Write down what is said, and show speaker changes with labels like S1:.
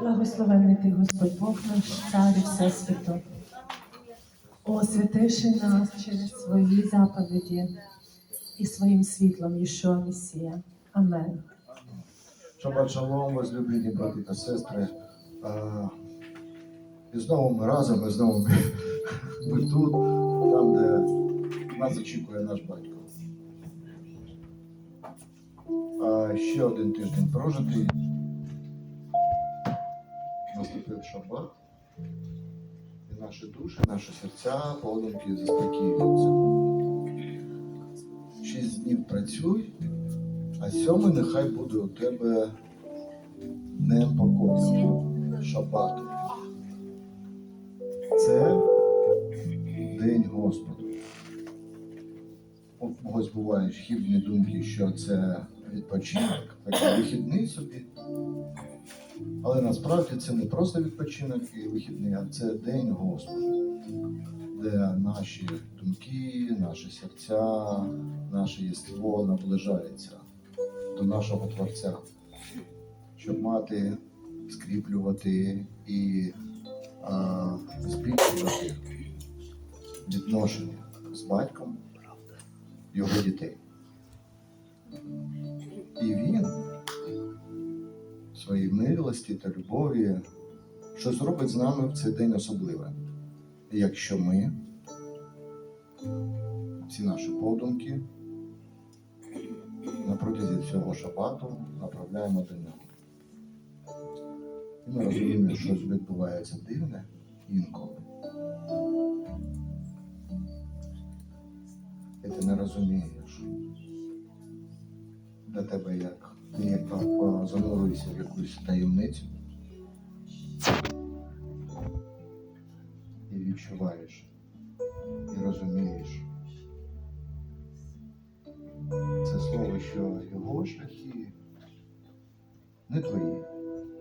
S1: Благословенний ти Господь Бог наш, цар і Всесвіту. Освятивши нас через свої заповіді і своїм світлом Єшуа Месія. Амен.
S2: Шабат шалом, возлюблені брати та сестри. І знову ми разом, і знову ми, ми тут, там, де нас очікує наш батько. Ще один тиждень прожитий. Наступив шабат. І наші душі, наші серця, подумки заспокіюються. Шість днів працюй, а сьомий нехай буде у тебе днем покою. Це день Господу. У когось бувають хибні думки, що це відпочинок, такий вихідний собі. Але насправді це не просто відпочинок і вихідний, а це день Господу, де наші думки, наші серця, наше єство наближається до нашого Творця, щоб мати, скріплювати і збільшувати відношення з батьком його дітей. Своїй милості та любові щось робить з нами в цей день особливе. Якщо ми всі наші подумки на протязі цього шабату направляємо до нього. І ми розуміємо, що щось відбувається дивне інколи. І ти не розумієш, для тебе як ти як в якусь таємницю і відчуваєш, і розумієш. Це слово, що його шляхи не твої.